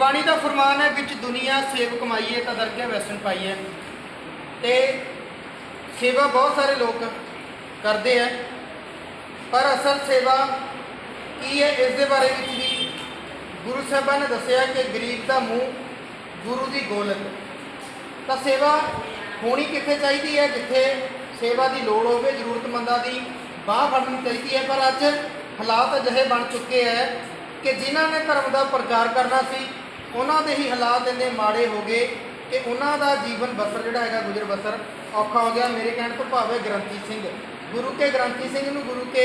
ਗੁਰਬਾਣੀ ਦਾ ਫਰਮਾਨ ਹੈ, ਵਿੱਚ ਦੁਨੀਆ ਸੇਵ ਕਮਾਈਏ ਤਾਂ ਦਰਗਾਹ ਵੈਸਨ ਪਾਈਏ। ਤੇ ਸੇਵਾ ਬਹੁਤ ਸਾਰੇ ਲੋਕ ਕਰਦੇ ਆ, ਪਰ ਅਸਲ ਸੇਵਾ ਕੀ ਹੈ, ਇਸ ਦੇ ਬਾਰੇ ਵਿੱਚ ਵੀ ਗੁਰੂ ਸਾਹਿਬਾਂ ਨੇ ਦੱਸਿਆ ਕਿ ਗਰੀਬ ਦਾ ਮੂੰਹ ਗੁਰੂ ਦੀ ਗੋਲਕ। ਤਾਂ ਸੇਵਾ ਹੋਣੀ ਕਿੱਥੇ ਚਾਹੀਦੀ ਹੈ, ਜਿੱਥੇ ਸੇਵਾ ਦੀ ਲੋੜ ਹੋਵੇ, ਜ਼ਰੂਰਤਮੰਦਾਂ ਦੀ ਬਾਹ ਫੜਨੀ ਚਾਹੀਦੀ ਹੈ। ਪਰ ਅੱਜ ਹਾਲਾਤ ਅਜਿਹੇ ਬਣ ਚੁੱਕੇ ਹੈ ਕਿ ਜਿਨ੍ਹਾਂ ਨੇ ਧਰਮ ਦਾ ਪ੍ਰਚਾਰ ਕਰਨਾ ਸੀ ਉਹਨਾਂ ਦੇ ਹੀ ਹਾਲਾਤ ਇੰਨੇ ਮਾੜੇ ਹੋ ਗਏ ਕਿ ਉਹਨਾਂ ਦਾ ਜੀਵਨ ਬਸਰ ਜਿਹੜਾ ਹੈਗਾ ਗੁਜ਼ਰ ਬਸਰ ਔਖਾ ਹੋ ਗਿਆ। ਮੇਰੇ ਕਹਿਣ ਤੋਂ ਭਾਵ ਹੈ ਗ੍ਰੰਥੀ ਸਿੰਘ। ਗੁਰੂ ਕੇ ਗ੍ਰੰਥੀ ਸਿੰਘ ਨੂੰ ਗੁਰੂ ਕੇ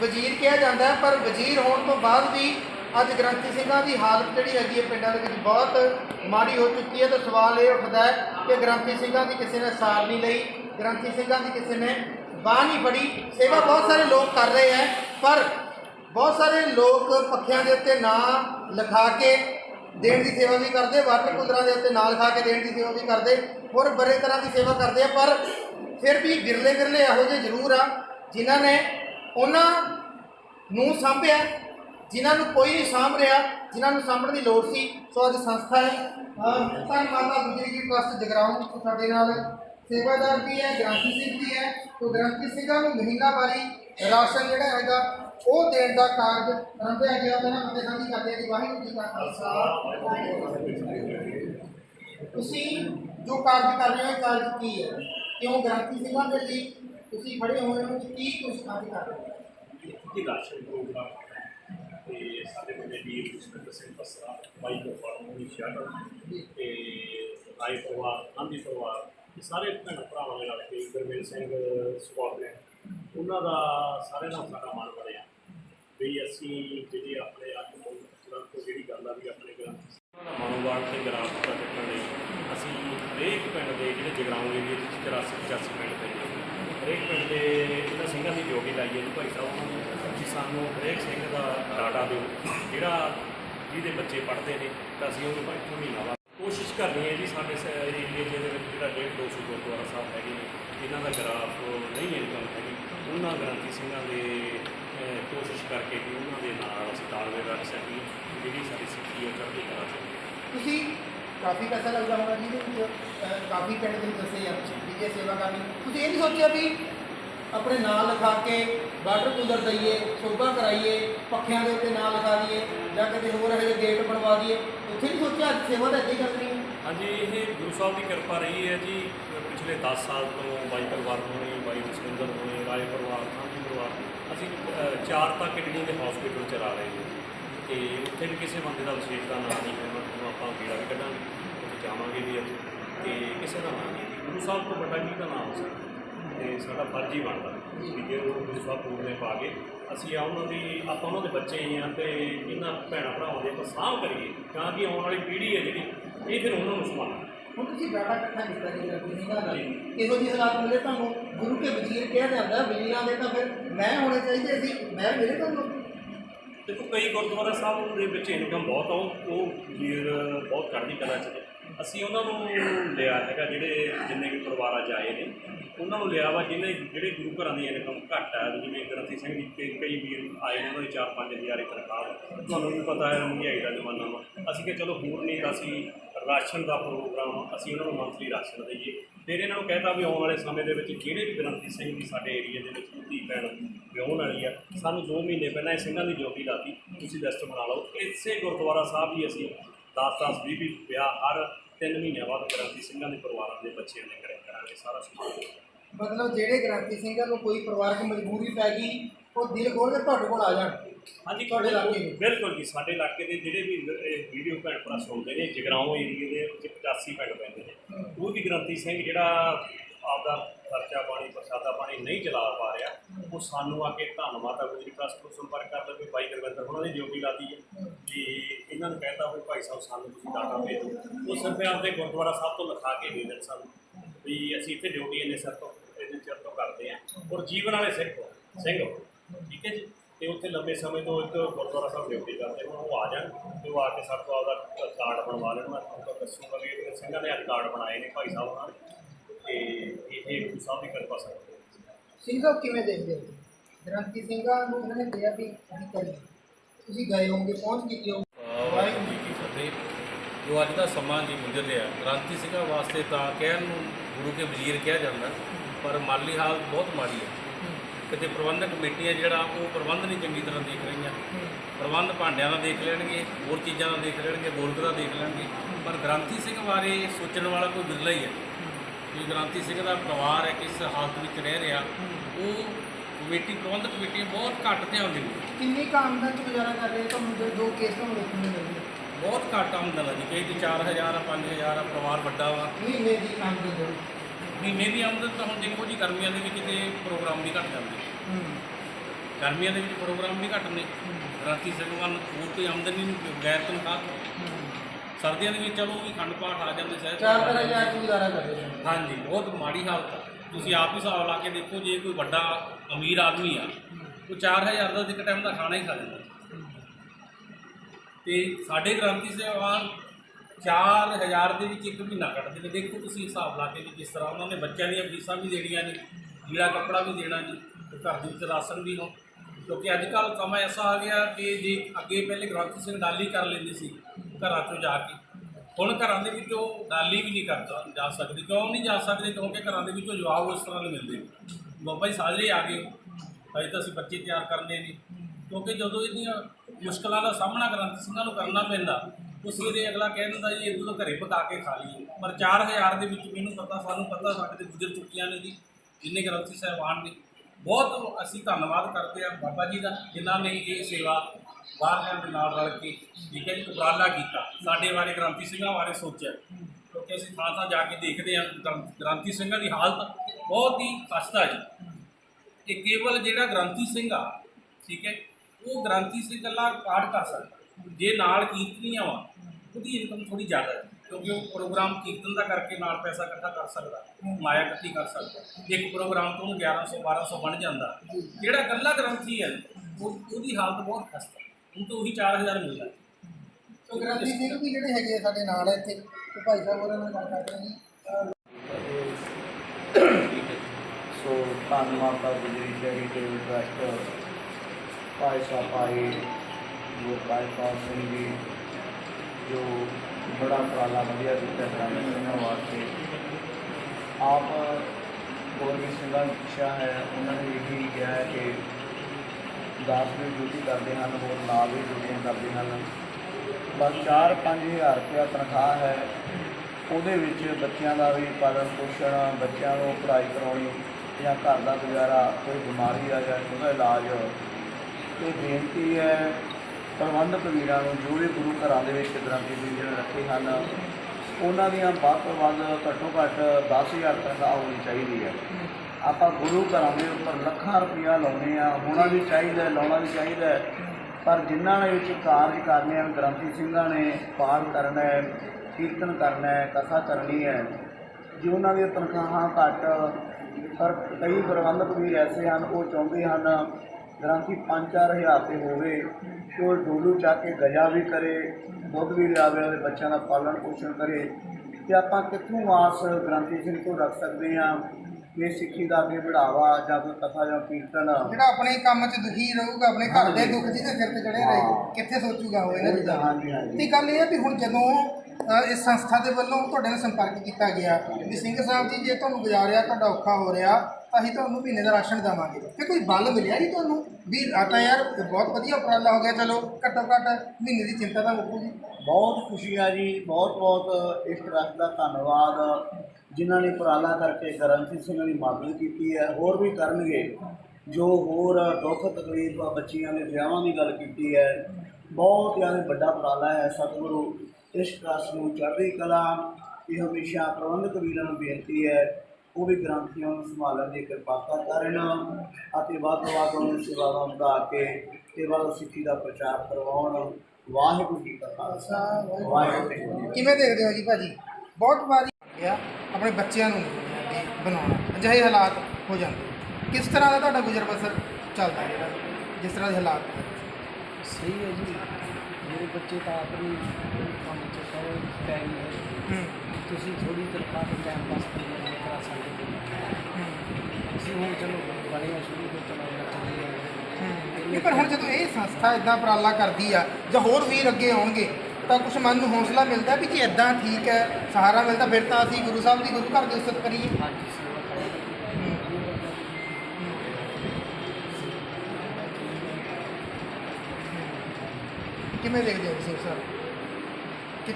ਵਜ਼ੀਰ ਕਿਹਾ ਜਾਂਦਾ ਪਰ ਵਜ਼ੀਰ ਹੋਣ ਤੋਂ ਬਾਅਦ ਵੀ ਅੱਜ ਗ੍ਰੰਥੀ ਸਿੰਘਾਂ ਦੀ ਹਾਲਤ ਜਿਹੜੀ ਹੈਗੀ ਹੈ ਪਿੰਡਾਂ ਦੇ ਵਿੱਚ ਬਹੁਤ ਮਾੜੀ ਹੋ ਚੁੱਕੀ ਹੈ। ਤਾਂ ਸਵਾਲ ਇਹ ਉੱਠਦਾ ਹੈ ਕਿ ਗ੍ਰੰਥੀ ਸਿੰਘਾਂ ਦੀ ਕਿਸੇ ਨੇ ਸਾਰ ਨਹੀਂ ਲਈ, ਗ੍ਰੰਥੀ ਸਿੰਘਾਂ ਦੀ ਕਿਸੇ ਨੇ ਬਾਹ ਨਹੀਂ ਫੜੀ। ਸੇਵਾ ਬਹੁਤ ਸਾਰੇ ਲੋਕ ਕਰ ਰਹੇ ਹੈ, ਪਰ ਬਹੁਤ ਸਾਰੇ ਲੋਕ ਪੱਖਿਆਂ ਦੇ ਉੱਤੇ ਨਾਂ ਲਿਖਾ ਕੇ ਦੇਣ ਦੀ ਸੇਵਾ ਵੀ ਕਰਦੇ ਵਾਟਰ ਕੂਲਰਾਂ ਦੇ ਉੱਤੇ ਨਾਲ ਖਾ ਕੇ ਦੇਣ ਦੀ ਸੇਵਾ ਵੀ ਕਰਦੇ, ਹੋਰ ਬੜੇ ਤਰ੍ਹਾਂ ਦੀ ਸੇਵਾ ਕਰਦੇ ਆ, ਪਰ ਫਿਰ ਵੀ ਵਿਰਲੇ ਵਿਰਲੇ ਇਹੋ ਜਿਹੇ ਜ਼ਰੂਰ ਆ, ਜਿਨ੍ਹਾਂ ਨੇ ਉਹਨਾਂ ਨੂੰ ਸਾਂਭਿਆ, ਜਿਨ੍ਹਾਂ ਨੂੰ ਕੋਈ ਨਹੀਂ ਸਾਂਭ ਰਿਹਾ, ਜਿਨ੍ਹਾਂ ਨੂੰ ਸਾਂਭਣ ਦੀ ਲੋੜ ਸੀ। ਸੋ ਅੱਜ ਸੰਸਥਾ ਹੈ। ਅਹ ਧੰਨ ਮਾਤਾ ਗੁਜਰੀ ਜੀ ਟਰਸਟ ਜਗਰਾਉਂ, ਸਾਡੇ ਨਾਲ ਸੇਵਾਦਾਰ ਵੀ ਹੈ, ਗ੍ਰਾਂਥੀ ਸਿੰਘ ਵੀ ਹੈ। ਤੋ ਗ੍ਰਾਂਥੀ ਸਿੰਘਾਂ ਨੂੰ ਮਹੀਨਾਵਾਰੀ ਰਾਸ਼ਨ ਜਿਹੜਾ ਹੈਗਾ ਉਹ ਦੇਣ ਦਾ ਕਾਰਜ ਰੰਭਿਆ ਗਿਆ ਉਹਨਾਂ ਅਤੇ ਸਾਂਝੀ ਕਰਦੇ ਹਾਂ ਕਿ ਵਾਹਿਗੁਰੂ ਜੀ ਕਾ ਖਾਲਸਾ ਤੁਸੀਂ ਜੋ ਕਾਰਜ ਕਰ ਰਹੇ ਹੋ ਕਾਰਜ ਕੀ ਹੈ? ਕਿਉਂ ਗ੍ਰਾਂਥੀ ਸਿੰਘਾਂ ਦੇ ਲਈ ਤੁਸੀਂ ਖੜੇ ਹੋਏ ਹੋ ਕਿ ਕੀ ਕੁਝ ਕਾਰਜ ਕਰ ਰਹੇ ਹੋ? ਦੀ ਰਾਸ਼ਨ ਪ੍ਰੋਗਰਾਮ ਤੇ ਸਾਡੇ ਬੰਦੇ ਵੀਰ ਜਸਵਿੰਦਰ ਸਿੰਘ ਬਸਰਾ ਬਾਈ ਗੋਪਾਲ ਨੂੰ ਸ਼ਹਿਰ ਤੇ ਆਈ ਪਰਿਵਾਰ ਆਂਦੀ ਪਰਿਵਾਰ ਇਹ ਸਾਰੇ ਭੈਣ ਭਰਾਵਾਂ ਦੇ ਨਾਲ ਕੇ ਗੁਰਮੇਲ ਸਿੰਘ ਸਕਾਟਲੈਂਡ ਉਹਨਾਂ ਦਾ ਸਾਰੇ ਨਾਲ ਸਾਡਾ ਮਨ ਬਣਿਆ। ਵੀ ਅਸੀਂ ਜਿਹੜੇ ਆਪਣੇ ਅੱਜ ਤੋਂ ਤੁਰੰਤ ਜਿਹੜੀ ਗੱਲ ਆ ਵੀ ਆਪਣੇ ਗ੍ਰੰਥ ਸਾਹਿਬ ਦਾ ਮਨੋਵਾਲ ਤੇ ਗ੍ਰਾਮ ਦਾ ਚੱਕਣ ਲਈ ਅਸੀਂ ਹਰੇਕ ਪਿੰਡ ਦੇ ਜਿਹੜੇ ਜਗਰਾਉਂ ਏਰੀਏ ਵਿੱਚ 84 85 ਪਿੰਡ ਦੇ ਹਰੇਕ ਪਿੰਡ ਦੇ ਇਹਨਾਂ ਸਿੰਘਾਂ ਦੀ ਡਿਊਟੀ ਲਾਈਏ ਜੀ ਭਾਈ ਸਾਹਿਬ। ਨੂੰ ਕਿ ਸਾਨੂੰ ਹਰੇਕ ਸਿੰਘ ਦਾ ਡਾਟਾ ਦਿਓ। ਜਿਹੜਾ ਜਿਹਦੇ ਬੱਚੇ ਪੜ੍ਹਦੇ ਨੇ ਤਾਂ ਅਸੀਂ ਉਹਨੂੰ ਇੱਥੋਂ ਮਹੀਨਾ ਬਾਅਦ ਕੋਸ਼ਿਸ਼ ਕਰਨੀ ਹੈ ਜੀ ਸਾਡੇ ਏਰੀਏ ਦੇ ਵਿੱਚ ਜਿਹੜਾ ਡੇਢ ਦੋ ਸੌ ਗੁਰਦੁਆਰਾ ਸਾਹਿਬ ਹੈਗੇ ਨੇ। ਇਹਨਾਂ ਦਾ ਗ੍ਰਾਫ ਨਹੀਂ ਇਨਕਮ ਹੈਗੀ। ਉਹਨਾਂ ਗ੍ਰੰਥੀ ਸਿੰਘਾਂ ਦੇ ਕੋਸ਼ਿਸ਼ ਕਰਕੇ ਕਿ ਉਹਨਾਂ ਦੇ ਨਾਲ ਅਸੀਂ ਤਾਲਮੇਲ ਰੱਖ ਸਕੀਏ ਜਿਹੜੀ ਸਾਡੀ ਸਿੱਖੀ ਹੈ ਚੜ੍ਹਦੀ ਕਲਾ ਚ। ਤੁਸੀਂ ਕਾਫੀ ਪੈਸਾ ਲੱਗਦਾ ਹੋਣਾ ਜਿਹਦੇ ਵਿੱਚ ਅਹ, ਕਾਫੀ ਪਿੰਡ ਦੇ ਵਿੱਚ ਦੱਸੇ ਆ ਵੀ ਇਹ ਸੇਵਾ ਕਰਨੀ। ਤੁਸੀਂ ਇਹ ਨਹੀਂ ਸੋਚਿਆ ਵੀ ਆਪਣੇ ਨਾਂ ਲਿਖਾ ਕੇ ਵਾਟਰ ਕੂਲਰ ਦਈਏ ਸੋਭਾ ਕਰਾਈਏ ਪੱਖਿਆਂ ਦੇ ਉੱਤੇ ਨਾਂ ਲਿਖਾ ਦਈਏ ਜਾਂ ਕਿਤੇ ਹੋਰ ਇਹੋ ਜਿਹੇ ਗੇਟ ਬਣਵਾ ਦਈਏ? ਉੱਥੇ ਨਹੀਂ ਸੋਚਿਆ ਅੱਜ ਸੇਵਾ ਤਾਂ ਇੱਦਾਂ ਹੀ ਕਰਨੀ? ਹੈ ਹਾਂਜੀ ਇਹ ਗੁਰੂ ਸਾਹਿਬ ਦੀ ਕਿਰਪਾ ਰਹੀ ਹੈ ਜੀ ਪਿਛਲੇ 10 ਸਾਲ ਤੋਂ ਬਾਈ ਪਰਿਵਾਰ ਹੋਣੀ ਬਾਈ ਜਸਵਿੰਦਰ ਹੋਣੀ ਰਾਏ ਪਰਿਵਾਰ ਸਾਂਝੀ ਪਰਿਵਾਰ ਅਸੀਂ ਅਹ, ਚਾਰ ਤਾਂ ਕਿਡਨੀ ਦੇ ਹਸਪੀਟਲ ਚਲਾ ਰਹੇ ਹਾਂ ਤੇ ਉੱਥੇ ਵੀ ਕਿਸੇ ਬੰਦੇ ਦਾ ਵਿਸ਼ੇਸ਼ ਦਾ ਨਾਮ ਨਹੀਂ ਹੈ ਉਹਨੂੰ ਆਪਾਂ ਕੀੜਾ ਵੀ ਕੱਢਾਂਗੇ ਉੱਥੇ ਜਾਵਾਂਗੇ ਵੀ ਅੱਜ। ਤੇ ਕਿਸੇ ਦਾ ਨਾਮ ਨਹੀਂ ਗੁਰੂ ਸਾਹਿਬ ਤੋਂ ਵੱਡਾ ਕੀ ਦਾ ਨਾਮ ਹੋ ਸਕਦਾ ਤੇ ਸਾਡਾ ਫਰਜ਼ ਹੀ ਬਣਦਾ ਕਿ ਜੇ ਉਹ ਗੁਰੂ ਸਾਹਿਬ ਪੂਰਨੇ ਪਾ ਕੇ ਅਸੀਂ ਆ ਉਹਨਾਂ ਦੀ ਆਪਾਂ ਉਹਨਾਂ ਦੇ ਬੱਚੇ ਹੀ ਆ ਤੇ ਇਹਨਾਂ ਭੈਣਾਂ ਭਰਾਵਾਂ ਦੇ ਆਪਾਂ ਸਾਂਭ ਕਰੀਏ ਤਾਂ ਕਿ ਆਉਣ ਵਾਲੀ ਪੀੜ੍ਹੀ ਹੈ ਜਿਹੜੀ ਇਹ ਫਿਰ ਉਹਨਾਂ ਨੂੰ ਸੰਭਾਲੇ ਹੁਣ ਤੁਸੀਂ ਡਾਟਾ ਇਕੱਠਾ ਕੀਤਾ ਜੀ ਗ੍ਰੰਥੀ ਦਾ ਇਹੋ ਜਿਹੀ ਹਾਲਾਤ ਮਿਲੇ ਤੁਹਾਨੂੰ, ਗੁਰੂ ਕੇ ਵਜ਼ੀਰ ਕਿਹਾ ਜਾਂਦਾ, ਵਜ਼ੀਰਾਂ ਦੇ ਤਾਂ ਫਿਰ ਮੈਂ ਹੋਣੇ ਚਾਹੀਦੇ ਸੀ, ਮੈਂ ਮਿਲੇ ਤੁਹਾਨੂੰ ਦੇਖੋ, ਕਈ ਗੁਰਦੁਆਰਾ ਸਾਹਿਬ ਦੇ ਵਿੱਚ ਇਨਕਮ ਬਹੁਤ ਆ, ਉਹ ਉਹ ਵੀਰ ਬਹੁਤ ਚੜ੍ਹਦੀ ਕਲਾ ਚ ਅਸੀਂ ਉਹਨਾਂ ਨੂੰ ਲਿਆ ਹੈਗਾ ਜਿਹੜੇ ਜਿੰਨੇ ਕਿ ਪਰਿਵਾਰਾਂ ਚ ਆਏ ਨੇ, ਉਹਨਾਂ ਨੂੰ ਲਿਆ ਵਾ ਜਿਹਨੇ ਜਿਹੜੇ ਗੁਰੂ ਘਰਾਂ ਦੀ ਇਨਕਮ ਘੱਟ ਆ, ਜਿਵੇਂ ਗ੍ਰੰਥੀ ਸਿੰਘ ਜੀ ਤੇ ਕਈ ਵੀਰ ਆਏ ਨੇ, ਉਹਨਾਂ ਦੀ 4-5 ਹਜ਼ਾਰ ਇੱਕ ਤਨਖਾਹ ਤੁਹਾਨੂੰ ਵੀ ਪਤਾ ਹੈ, ਮਹਿੰਗਾਈ ਦਾ ਜ਼ਮਾਨਾ ਵਾ। ਅਸੀਂ ਕਿ ਚਲੋ ਹੋਰ ਨਹੀਂ ਤਾਂ ਅਸੀਂ ਰਾਸ਼ਨ ਦਾ ਪ੍ਰੋਗਰਾਮ ਅਸੀਂ ਉਹਨਾਂ ਨੂੰ ਮੰਥਲੀ ਰਾਸ਼ਨ ਦਈਏ। ਫਿਰ ਇਹਨਾਂ ਨੂੰ ਕਹਿਤਾ ਵੀ ਆਉਣ ਵਾਲੇ ਸਮੇਂ ਦੇ ਵਿੱਚ ਜਿਹੜੇ ਵੀ ਗ੍ਰੰਥੀ ਸਿੰਘ ਵੀ ਸਾਡੇ ਏਰੀਆ ਦੇ ਵਿੱਚ ਧੀ ਭੈਣ ਵਿਆਹੁਣ ਵਾਲੀ ਆ, ਸਾਨੂੰ 2 ਮਹੀਨੇ ਪਹਿਲਾਂ ਇਹ ਸਿੰਘਾਂ ਦੀ ਡਿਊਟੀ ਲਾਤੀ ਤੁਸੀਂ ਲਿਸਟ ਬਣਾ ਲਓ। ਇਸੇ ਗੁਰਦੁਆਰਾ ਸਾਹਿਬ ਹੀ ਅਸੀਂ 10 10 20 20 ਵਿਆਹ ਹਰ ਤਿੰਨ ਮਹੀਨਿਆਂ ਬਾਅਦ ਗ੍ਰੰਥੀ ਸਿੰਘਾਂ ਦੇ ਪਰਿਵਾਰਾਂ ਦੇ ਬੱਚਿਆਂ ਦੇ ਕਰਿਆ ਕਰਾਂਗੇ ਸਾਰਾ ਸਮਾਨ ਮਤਲਬ ਜਿਹੜੇ ਗ੍ਰਾਂਤੀ ਸਿੰਘਾਂ ਨੂੰ ਕੋਈ ਪਰਿਵਾਰਕ ਮਜਬੂਰੀ ਪੈ ਗਈ ਉਹ ਦਿਲ ਖੋਲ ਕੇ ਤੁਹਾਡੇ ਕੋਲ ਆ ਜਾਣ। ਹਾਂਜੀ ਤੁਹਾਡੇ ਇਲਾਕੇ ਦੇ? ਬਿਲਕੁਲ ਜੀ ਸਾਡੇ ਇਲਾਕੇ ਦੇ ਜਿਹੜੇ ਵੀ ਵੀਡੀਓ ਭੈਣ ਭਰਾ ਸੁਣਦੇ ਨੇ ਜਗਰਾਉਂ ਏਰੀਏ ਦੇ ਵਿੱਚ 85 ਪਿੰਡ ਪੈਂਦੇ ਨੇ। ਉਹ ਵੀ ਗ੍ਰੰਥੀ ਸਿੰਘ ਜਿਹੜਾ ਆਪਦਾ ਖਰਚਾ ਪਾਣੀ, ਪ੍ਰਸ਼ਾਦਾ ਪਾਣੀ ਨਹੀਂ ਚਲਾ ਪਾ ਰਿਹਾ, ਉਹ ਸਾਨੂੰ ਆ ਕੇ ਧੰਨਵਾਦ ਮਾਤਾ ਗੁਜਰੀ ਟਰਸਟ ਨੂੰ ਸੰਪਰਕ ਕਰ ਲਵੇ। ਭਾਈ ਗੁਰਵਿੰਦਰ ਉਹਨਾਂ ਨੇ ਡਿਊਟੀ ਲਾਤੀ ਹੈ ਕਿ ਇਹਨਾਂ ਨੂੰ ਕਹਿੰਦਾ ਵੀ ਭਾਈ ਸਾਹਿਬ, ਸਾਨੂੰ ਤੁਸੀਂ ਡਾਟਾ ਭੇਜ ਦਿਓ। ਉਹ ਸਿਰਫ ਆਪਦੇ ਗੁਰਦੁਆਰਾ ਸਾਹਿਬ ਤੋਂ ਲਿਖਾ ਕੇ ਦੇ ਦੇਣ ਸਾਨੂੰ ਵੀ ਅਸੀਂ ਇੱਥੇ ਡਿਊਟੀ ਇੰਨੇ ਸਿਰ ਤੋਂ, ਇੰਨੇ ਚਿਰ ਤੋਂ ਕਰਦੇ ਹਾਂ। ਔਰ ਜੀਵਨ ਵਾਲੇ ਸਿੰਘ ਸਿੰਘ ਠੀਕ ਹੈ ਜੀ? ਤੇ ਉੱਥੇ ਲੰਬੇ ਸਮੇਂ ਤੋਂ ਇੱਕ ਗੁਰਦੁਆਰਾ ਸਾਹਿਬ ਡਿਊਟੀ ਕਰਦੇ ਹੁਣ, ਉਹ ਆ ਜਾਣ ਤੇ ਉਹ ਆ ਕੇ ਸਾਡੇ ਤੋਂ ਆਪਦਾ ਕਾਰਡ ਬਣਵਾ ਲੈਣ। ਮੈਂ ਤੁਹਾਨੂੰ ਦੱਸੂਗਾ ਵੀ ਇਹ ਸਿੰਘਾਂ ਨੇ ਅੱਜ ਕਾਰਡ ਬਣਾਏ ਨੇ, ਭਾਈ ਸਾਹਿਬ ਨਾਲ ਤੇ ਇਹ ਇਹ ਗੁਰੂ ਸਾਹਿਬ ਦੀ ਕਿਰਪਾ ਸਕਦੇ ਸਿੰਘ ਸਾਹਿਬ ਕਿਵੇਂ ਦੇਖਦੇ ਹੋ? ਗ੍ਰਾਂਤੀ ਸਿੰਘਾਂ ਨੂੰ ਇਹਨਾਂ ਨੇ ਕਿਹਾ ਵੀ ਅਸੀਂ ਕਰੀਏ। ਤੁਸੀਂ ਗਏ ਹੋਗੇ ਪਹੁੰਚ ਕੀਤੀ ਹੋ ਵਾਹਿਗੁਰੂ ਜੀ ਕੀ ਫਤਿਹ। ਜੋ ਅੱਜ ਦਾ ਸਮਾਂ ਜੀ ਗੁਜ਼ਰ ਰਿਹਾ ਗ੍ਰਾਂਤੀ ਸਿੰਘਾਂ ਵਾਸਤੇ ਤਾਂ ਕਹਿਣ ਨੂੰ ਗੁਰੂ ਕੇ ਵਜ਼ੀਰ ਕਿਹਾ ਜਾਂਦਾ ਪਰ ਮਾਲੀ ਹਾਲਤ ਬਹੁਤ ਮਾੜੀ ਹੈ। ਕਿਤੇ ਪ੍ਰਬੰਧਕ ਕਮੇਟੀਆਂ ਜਿਹੜਾ ਉਹ ਪ੍ਰਬੰਧ ਨਹੀਂ ਚੰਗੀ ਤਰ੍ਹਾਂ ਦੇਖ ਰਹੀਆਂ। ਪ੍ਰਬੰਧ ਭਾਂਡਿਆਂ ਦਾ ਦੇਖ ਲੈਣਗੇ ਹੋਰ ਚੀਜ਼ਾਂ ਦਾ ਦੇਖ ਲੈਣਗੇ ਗੋਲਕ ਦਾ ਦੇਖ ਲੈਣਗੇ। ਪਰ ਗ੍ਰਾਂਤੀ ਸਿੰਘ ਬਾਰੇ ਸੋਚਣ ਵਾਲਾ ਕੋਈ ਬਿਰਲਾ ਹੀ ਹੈ। ਕਿ ਗ੍ਰਾਂਤੀ ਸਿੰਘ ਦਾ ਪਰਿਵਾਰ ਹੈ ਕਿਸ ਹਾਲਤ ਵਿੱਚ ਰਹਿ ਰਿਹਾ ਉਹ ਕਮੇਟੀ ਪ੍ਰਬੰਧਕ ਕਮੇਟੀਆਂ ਬਹੁਤ ਘੱਟ ਧਿਆਨ ਦਿੰਦੀਆਂ ਕਿੰਨੀ ਕੁ ਆਮਦਨ ਚ ਗੁਜ਼ਾਰਾ ਕਰ ਰਹੇ ਹੋ ਤੁਹਾਨੂੰ ਜੋ ਦੋ ਕੇਸ ਤੁਹਾਨੂੰ ਦੇਖਣ ਨੂੰ ਮਿਲਦੇ ਬਹੁਤ ਘੱਟ ਆਮਦਨ ਹੈ ਜੀ ਕਈ ਦੀ 4000 ਆ 5000 ਆ ਪਰਿਵਾਰ ਵੱਡਾ ਵਾ। ਮਹੀਨੇ ਦੀ ਆਮਦਨ ਜੋ ਮਹੀਨੇ ਦੀ ਆਮਦਨ ਤਾਂ ਹੁਣ ਦੇਖੋ ਜੀ ਗਰਮੀਆਂ ਦੇ ਵਿੱਚ ਤੇ ਪ੍ਰੋਗਰਾਮ ਵੀ ਘਟ ਜਾਂਦੇ। ਹੂੰ। ਗਰਮੀਆਂ ਦੇ ਵਿੱਚ ਪ੍ਰੋਗਰਾਮ ਵੀ ਘੱਟ ਨੇ। ਰਾਤੀ ਸਿੰਘਾਂ ਨੂੰ ਹੋਰ ਕੋਈ ਆਮਦਨੀ ਨਹੀਂ ਗੈਰ ਤਨਖਾਹ ਤੋਂ। ਸਰਦੀਆਂ ਦੇ ਵਿੱਚ ਚਲੋ ਵੀ ਖੰਡ ਪਾਠ ਆ ਜਾਂਦੇ ਸਹਿਜ ਚਾਰ ਤਰ੍ਹਾਂ ਹਜ਼ਾਰ ਚ ਗੁਜ਼ਾਰਾ ਕਰ ਰਹੇ ਹੋ ਹਾਂਜੀ ਬਹੁਤ ਮਾੜੀ ਹਾਲਤ ਆ। ਤੁਸੀਂ ਆਪ ਹੀ ਹਿਸਾਬ ਲਾ ਕੇ ਦੇਖੋ ਜੇ ਕੋਈ ਵੱਡਾ ਅਮੀਰ ਆਦਮੀ ਆ ਉਹ 4000 ਦਾ ਇੱਕ ਟਾਈਮ ਦਾ ਖਾਣਾ ਹੀ ਖਾ ਲੈਂਦਾ। ਤੇ ਸਾਡੇ ਗ੍ਰਾਂਤੀ ਸੇਵਾਨ 4000 ਦੇ ਵਿੱਚ ਇੱਕ ਮਹੀਨਾ ਕੱਢਦੇ ਨੇ। ਦੇਖੋ ਤੁਸੀਂ ਹਿਸਾਬ ਲਾ ਕੇ ਵੀ ਕਿਸ ਤਰ੍ਹਾਂ ਉਹਨਾਂ ਨੇ ਬੱਚਿਆਂ ਦੀਆਂ ਫੀਸਾਂ ਵੀ ਦੇਣੀਆਂ ਨੇ ਲੀੜਾ ਕੱਪੜਾ ਵੀ ਦੇਣਾ ਜੀ ਤੇ ਘਰ ਦੇ ਵਿੱਚ ਰਾਸ਼ਨ ਵੀ ਹੋ ਕਿਉਂਕਿ ਅੱਜ ਕੱਲ੍ਹ ਸਮਾਂ ਐਸਾ ਆ ਗਿਆ ਕਿ ਜੇ ਅੱਗੇ ਪਹਿਲੇ ਗ੍ਰਾਂਤੀ ਸਿੰਘ ਡਾਲੀ ਕਰ ਲੈਂਦੇ ਸੀ ਘਰਾਂ ਚੋਂ ਜਾ ਕੇ। ਹੁਣ ਘਰਾਂ ਦੇ ਵਿੱਚੋਂ ਗੱਲ ਹੀ ਵੀ ਨਹੀਂ ਕਰਦਾ ਜਾ ਸਕਦੇ। ਕਿਉਂ ਨਹੀਂ ਜਾ ਸਕਦੇ? ਕਿਉਂਕਿ ਘਰਾਂ ਦੇ ਵਿੱਚੋਂ ਜਵਾਬ ਉਸ ਤਰ੍ਹਾਂ ਦੇ ਮਿਲਦੇ ਬਾਬਾ ਜੀ ਸਾਰੇ ਆ ਗਏ। ਅਜੇ ਤਾਂ ਅਸੀਂ ਬੱਚੇ ਤਿਆਰ ਕਰਨੇ ਨੇ। ਕਿਉਂਕਿ ਜਦੋਂ ਇਹਦੀਆਂ ਮੁਸ਼ਕਲਾਂ ਦਾ ਸਾਹਮਣਾ ਗ੍ਰੰਥ ਸਿੰਘਾਂ ਨੂੰ ਕਰਨਾ ਪੈਂਦਾ ਉਸ ਵੇਲੇ ਅਗਲਾ ਕਹਿ ਦਿੰਦਾ ਜੀ ਇਹ ਤੋਂ ਘਰੇ ਪਕਾ ਕੇ ਖਾ ਲਈਏ। ਪਰ 4000 ਦੇ ਵਿੱਚ ਮੈਨੂੰ ਪਤਾ, ਸਾਨੂੰ ਪਤਾ, ਸਾਡੇ ਤੇ ਗੁਜ਼ਰ ਚੁੱਕੀਆਂ ਨੇ ਜੀ, ਜਿੰਨੇ ਗ੍ਰੰਥੀ ਸਾਹਿਬਾਨ ਨੇ। ਬਹੁਤ ਅਸੀਂ ਧੰਨਵਾਦ ਕਰਦੇ ਹਾਂ ਬਾਬਾ ਜੀ ਦਾ, ਜਿਨ੍ਹਾਂ ਨੇ ਇਹ ਸੇਵਾ ਬਾਹਰਲਿਆਂ ਦੇ ਨਾਲ ਰਲ ਕੇ ਠੀਕ ਹੈ ਜੀ, ਉਪਰਾਲਾ ਕੀਤਾ। ਸਾਡੇ ਬਾਰੇ ਗ੍ਰੰਥੀ ਸਿੰਘਾਂ ਬਾਰੇ ਸੋਚਿਆ। ਕਿਉਂਕਿ ਅਸੀਂ ਥਾਂ ਥਾਂ ਜਾ ਕੇ ਦੇਖਦੇ ਹਾਂ ਗ੍ਰੰ- ਗ੍ਰੰਥੀ ਸਿੰਘਾਂ ਦੀ ਹਾਲਤ ਬਹੁਤ ਹੀ ਖਸਤਾ ਜੀ। ਇਹ ਕੇਵਲ ਜਿਹੜਾ ਗ੍ਰੰਥੀ ਸਿੰਘ ਆ, ਠੀਕ ਹੈ, ਉਹ ਗ੍ਰੰਥੀ ਸਿੰਘ ਇਕੱਲਾ ਪਾਠ ਕਰ ਸਕਦਾ। ਜੇ ਨਾਲ ਕੀਰਤਨੀਆਂ ਵਾ, ਉਹਦੀ ਇਨਕਮ ਥੋੜੀ ਜ਼ਿਆਦਾ ਹੈ। ਕਿਉਂਕਿ ਉਹ ਪ੍ਰੋਗਰਾਮ ਕੀਰਤਨ ਦਾ ਕਰਕੇ ਨਾਲ ਪੈਸਾ ਇਕੱਠਾ ਕਰ ਸਕਦਾ, ਮਾਇਆ ਇਕੱਠੀ ਕਰ ਸਕਦਾ। ਇੱਕ ਪ੍ਰੋਗਰਾਮ ਤੋਂ ਉਹਨੂੰ 1100 1200 ਬਣ ਜਾਂਦਾ। ਜਿਹੜਾ ਇਕੱਲਾ ਗ੍ਰੰਥੀ ਹੈ, ਉਹ, ਉਹਦੀ ਹਾਲਤ ਬਹੁਤ ਖਸਤਾ ਹੁਣ ਤਾਂ ਉਹੀ 4000 ਮਿਲਦਾ ਹੈ। ਸੋ ਗ੍ਰਾਂਤੀ ਸਿੰਘ ਵੀ ਜਿਹੜੇ ਹੈਗੇ ਆ ਸਾਡੇ ਨਾਲ ਇੱਥੇ ਤੇ ਭਾਈ ਸਾਹਿਬ ਹੋਰਾਂ ਨਾਲ ਗੱਲ ਕਰਦੇ ਨੇ ਜੀ ਸੋ ਧੰਨਵਾਦ ਦਾ ਗੁਜਰੀ ਚੈਰੀਟੇਬਲ ਟਰਸਟ ਭਾਈ ਸਾਹਿਬ ਭਾਈ ਜੋ ਭਾਈ ਸਾਹਿਬ ਸਿੰਘ ਜੀ ਜੋ ਬੜਾ ਉਪਰਾਲਾ ਵਧੀਆ ਕੀਤਾ ਕਰਾਂਗੇ ਇਹਨਾਂ ਵਾਸਤੇ ਆਪ ਹੋਰ ਵੀ ਸਿੰਘਾਂ ਨੂੰ ਪੁੱਛਿਆ ਹੈ ਉਹਨਾਂ ਨੇ ਇਹ ਵੀ ਕਿਹਾ ਹੈ ਕਿ ਦਾਸ ਵੀ ਡਿਊਟੀ ਕਰਦੇ ਹਨ, ਹੋਰ ਨਾਲ ਵੀ ਡਿਊਟੀਆਂ ਕਰਦੇ ਹਨ। ਬਸ 4-5000 ਰੁਪਇਆ ਤਨਖਾਹ ਹੈ। ਉਹਦੇ ਵਿੱਚ ਬੱਚਿਆਂ ਦਾ ਵੀ ਪਾਲਣ ਪੋਸ਼ਣ, ਬੱਚਿਆਂ ਨੂੰ ਪੜ੍ਹਾਈ ਕਰਾਉਣੀ ਜਾਂ ਘਰ ਦਾ ਗੁਜ਼ਾਰਾ, ਕੋਈ ਬਿਮਾਰੀ ਆ ਜਾਂ ਉਹਦਾ ਇਲਾਜ। ਤੇ ਬੇਨਤੀ ਹੈ, ਪ੍ਰਬੰਧਕ ਵੀਰਾਂ ਨੂੰ ਜੋ ਵੀ ਗੁਰੂ ਘਰਾਂ ਦੇ ਵਿੱਚ ਗ੍ਰੰਥੀ ਵੀਰ ਰੱਖੇ ਹਨ, ਉਹਨਾਂ ਦੀਆਂ ਵੱਧ ਤੋਂ ਵੱਧ ਘੱਟੋ ਘੱਟ 10000 ਤਨਖਾਹ ਹੋਣੀ ਚਾਹੀਦੀ ਹੈ। ਆਪਾਂ ਗੁਰੂ ਘਰਾਂ ਦੇ ਉੱਪਰ ਲੱਖਾਂ ਰੁਪਇਆ ਲਾਉਣੇ ਆ ਹੋਣਾ ਵੀ ਚਾਹੀਦਾ, ਲਾਉਣਾ ਵੀ ਚਾਹੀਦਾ ਪਰ ਜਿਨ੍ਹਾਂ ਨੇ ਵਿੱਚ ਕਾਰਜ ਕਰਨੇ ਹਨ, ਗ੍ਰੰਥੀ ਸਿੰਘਾਂ ਨੇ ਪਾਠ ਕਰਨਾ ਹੈ, ਕੀਰਤਨ ਕਰਨਾ ਹੈ, ਕਥਾ ਕਰਨੀ ਹੈ, ਜੇ ਉਹਨਾਂ ਦੀਆਂ ਤਨਖਾਹਾਂ ਘੱਟ, ਪਰ ਕਈ ਪ੍ਰਬੰਧਕ ਵੀ ਐਸੇ ਹਨ, ਉਹ ਚਾਹੁੰਦੇ ਹਨ ਗ੍ਰੰਥੀ 5-4000 ਤੇ ਹੋਵੇ, ਕਿ ਉਹ ਡੋਲੂ ਚੱਕ ਕੇ ਗਜਾ ਵੀ ਕਰੇ, ਦੁੱਧ ਵੀ ਲਿਆਵੇ, ਉਹਦੇ ਬੱਚਿਆਂ ਦਾ ਪਾਲਣ ਪੋਸ਼ਣ ਕਰੇ। ਤੇ ਆਪਾਂ ਕਿੱਥੋਂ ਆਸ ਗ੍ਰੰਥੀ ਸਿੰਘ ਤੋਂ ਰੱਖ ਸਕਦੇ ਹਾਂ? ਕਿ ਸਿੱਖੀ ਦਾ ਅੱਗੇ ਵਧਾਵਾ ਜਾਂ ਕੋਈ ਕਥਾ ਜਾਂ ਕੀਰਤਨ। ਜਿਹੜਾ ਆਪਣੇ ਕੰਮ 'ਚ ਦੁਖੀ ਰਹੂਗਾ ਆਪਣੇ ਘਰ ਦੇ ਦੁੱਖ ਜਿਹਦੇ ਸਿਰ ਤੇ ਚੜਿਆ ਰਹੇ ਕਿੱਥੇ ਸੋਚੂਗਾ ਉਹ ਇਹਨਾਂ ਚੀਜ਼ਾਂ ਹਾਂਜੀ ਹਾਂਜੀ। ਤੇ ਗੱਲ ਇਹ ਹੈ ਵੀ ਹੁਣ ਜਦੋਂ ਇਸ ਸੰਸਥਾ ਦੇ ਵੱਲੋਂ ਤੁਹਾਡੇ ਨਾਲ ਸੰਪਰਕ ਕੀਤਾ ਗਿਆ ਵੀ ਸਿੰਘ ਸਾਹਿਬ ਜੀ ਜੇ ਤੁਹਾਨੂੰ ਗੁਜ਼ਾਰਿਆ ਤੁਹਾਡਾ ਔਖਾ ਹੋ ਰਿਹਾ ਅਸੀਂ ਤੁਹਾਨੂੰ ਮਹੀਨੇ ਦਾ ਰਾਸ਼ਨ ਦੇਵਾਂਗੇ। ਫਿਰ ਕੋਈ ਬਲ ਮਿਲਿਆ ਜੀ ਤੁਹਾਨੂੰ? ਵੀ ਆਟਾ ਯਾਰ ਬਹੁਤ ਵਧੀਆ ਉਪਰਾਲਾ ਹੋ ਗਿਆ, ਚਲੋ ਘੱਟੋ ਘੱਟ ਮਹੀਨੇ ਦੀ ਚਿੰਤਾ ਤਾਂ ਮੁੱਕੂਗੀ ਬਹੁਤ ਖੁਸ਼ੀ ਆ ਜੀ, ਬਹੁਤ ਬਹੁਤ ਇਸ ਟਰੱਸਟ ਦਾ ਧੰਨਵਾਦ। ਜਿਨ੍ਹਾਂ ਨੇ ਉਪਰਾਲਾ ਕਰਕੇ ਗਰੰਤੀ ਸਿੰਘਾਂ ਦੀ ਮਦਦ ਕੀਤੀ ਹੈ, ਹੋਰ ਵੀ ਕਰਨਗੇ। ਜੋ ਹੋਰ ਦੁੱਖ ਤਕਲੀਫ ਬੱਚੀਆਂ ਦੇ ਵਿਆਹਾਂ ਦੀ ਗੱਲ ਕੀਤੀ ਹੈ, ਬਹੁਤ ਜ਼ਿਆਦਾ ਵੱਡਾ ਉਪਰਾਲਾ ਹੈ ਸਤਿਗੁਰੂ ਇਸ ਟਰੱਸਟ ਨੂੰ ਚੜ੍ਹਦੀ ਕਲਾ। ਇਹ ਹਮੇਸ਼ਾ ਪ੍ਰਬੰਧਕ ਵੀਰਾਂ ਨੂੰ ਬੇਨਤੀ ਹੈ ਉਹ ਵੀ ਗ੍ਰੰਥੀਆਂ ਨੂੰ ਸੰਭਾਲਣ ਦੀ ਕਿਰਪਾ ਕਰਨ ਅਤੇ ਵੱਧ ਤੋਂ ਵੱਧ ਉਹਨਾਂ ਨੂੰ ਸੇਵਾਵਾਂ ਵਧਾ ਕੇ ਤੇ ਵੱਧ ਸਿੱਖੀ ਦਾ ਪ੍ਰਚਾਰ ਕਰਵਾਉਣ। ਵਾਹਿਗੁਰੂ ਜੀ ਕਾ ਖਾਲਸਾ। ਵਾਹਿਗੁਰੂ ਕਿਵੇਂ ਦੇਖਦੇ ਹੋ ਜੀ ਭਾਜੀ? ਬਹੁਤ ਵਾਰੀ ਗਿਆ ਆਪਣੇ ਬੱਚਿਆਂ ਨੂੰ ਬਣਾਉਣਾ ਅਜਿਹੇ ਹਾਲਾਤ ਹੋ ਜਾਂਦੇ ਕਿਸ ਤਰ੍ਹਾਂ ਦਾ ਤੁਹਾਡਾ ਗੁਜ਼ਰ ਬਸਰ ਚੱਲਦਾ ਹੈ ਜਿਹੜਾ? ਜਿਸ ਤਰ੍ਹਾਂ ਦੇ ਹਾਲਾਤ? ਸਹੀ ਹੈ ਜੀ। ਮੇਰੇ ਬੱਚੇ ਤਾਂ ਆਪ ਨਹੀਂ ਕੰਮ ਚ ਸੌ ਟਾਈਮ ਤੁਸੀਂ ਥੋੜੀ ਤਨਖਾਹ ਤੇ ਟਾਈਮ ਪਾਸ ਕਰਨਾ। ਕਰਾ ਸਕਦੇ ਹੋ। ਅਸੀਂ ਹੁਣ ਚਲੋ ਬੜੇ ਸ਼ੁਰੂ ਤੋਂ ਚਲਾਉਣਾ ਚਾਹੁੰਦੇ ਨਹੀਂ, ਪਰ ਹੁਣ ਜਦੋਂ ਇਹ ਸੰਸਥਾ ਇਦਾਂ ਉਪਰਾਲਾ ਕਰਦੀ ਆ, ਜਾਂ ਹੋਰ ਵੀਰ ਅੱਗੇ ਆਉਣਗੇ, ਤਾਂ ਕੁਛ ਮਨ ਨੂੰ ਹੌਸਲਾ ਮਿਲਦਾ ਵੀ ਜੇ ਇਦਾਂ ਠੀਕ ਹੈ, ਸਹਾਰਾ ਮਿਲਦਾ, ਫਿਰ ਤਾਂ ਅਸੀਂ ਗੁਰੂ ਸਾਹਿਬ ਦੀ ਗੁਰੂ ਘਰ ਦੀ ਇੱਜ਼ਤ ਕਰੀਏ। ਹਾਂਜੀ ਸੇਵਾ ਕਰਾਂਗੇ ਕਿਵੇਂ ਦੇਖਦੇ ਹੋ ਸਿੰਘ ਸਾਹਿਬ ਕਿ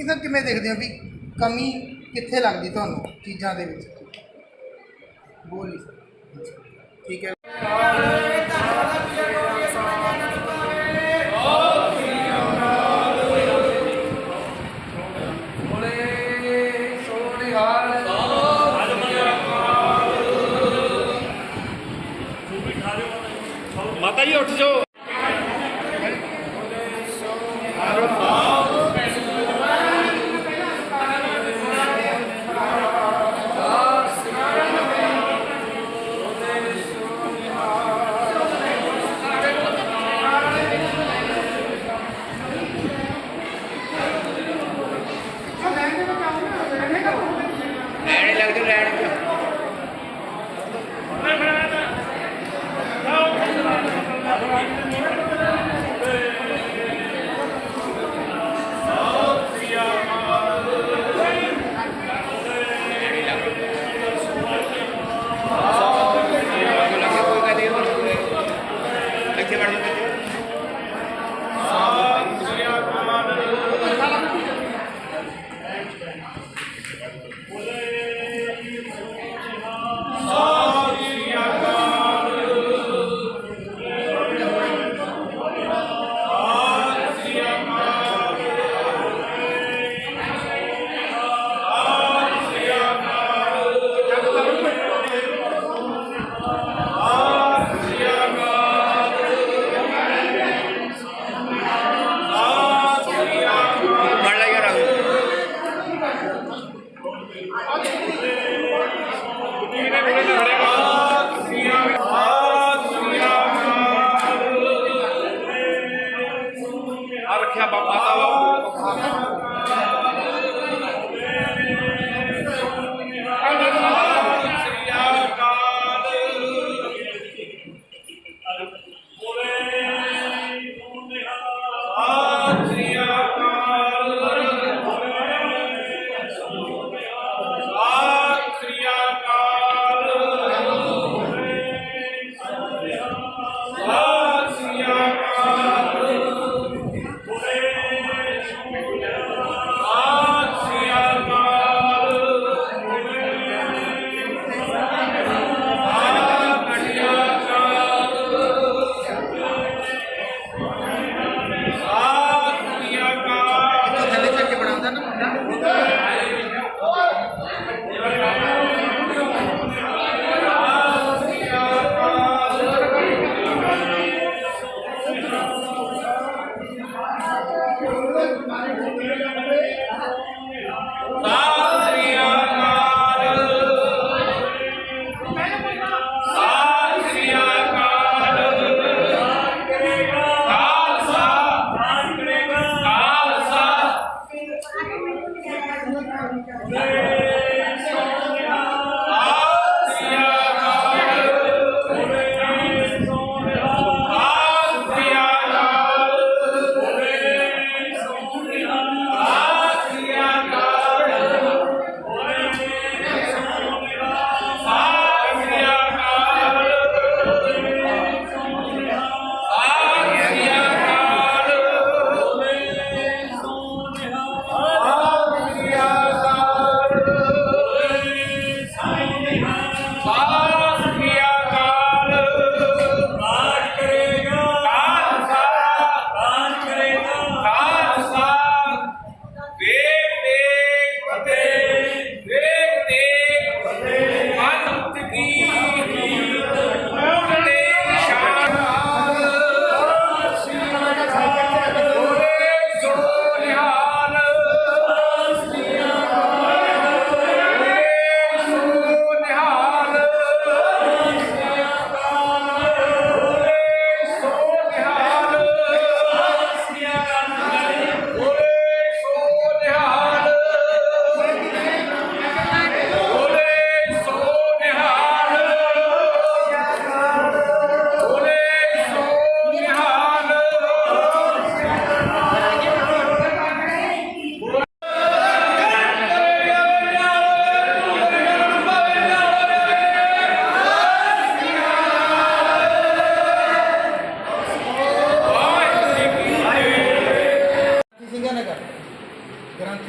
ਸਿੰਘ ਸਾਹਿਬ ਕਿਵੇਂ ਦੇਖਦੇ ਹੋ ਵੀ ਕਮੀ ਕਿੱਥੇ ਲੱਗਦੀ ਤੁਹਾਨੂੰ ਚੀਜ਼ਾਂ ਦੇ ਵਿੱਚ? ਬੋਲੀ ਠੀਕ ਹੈ।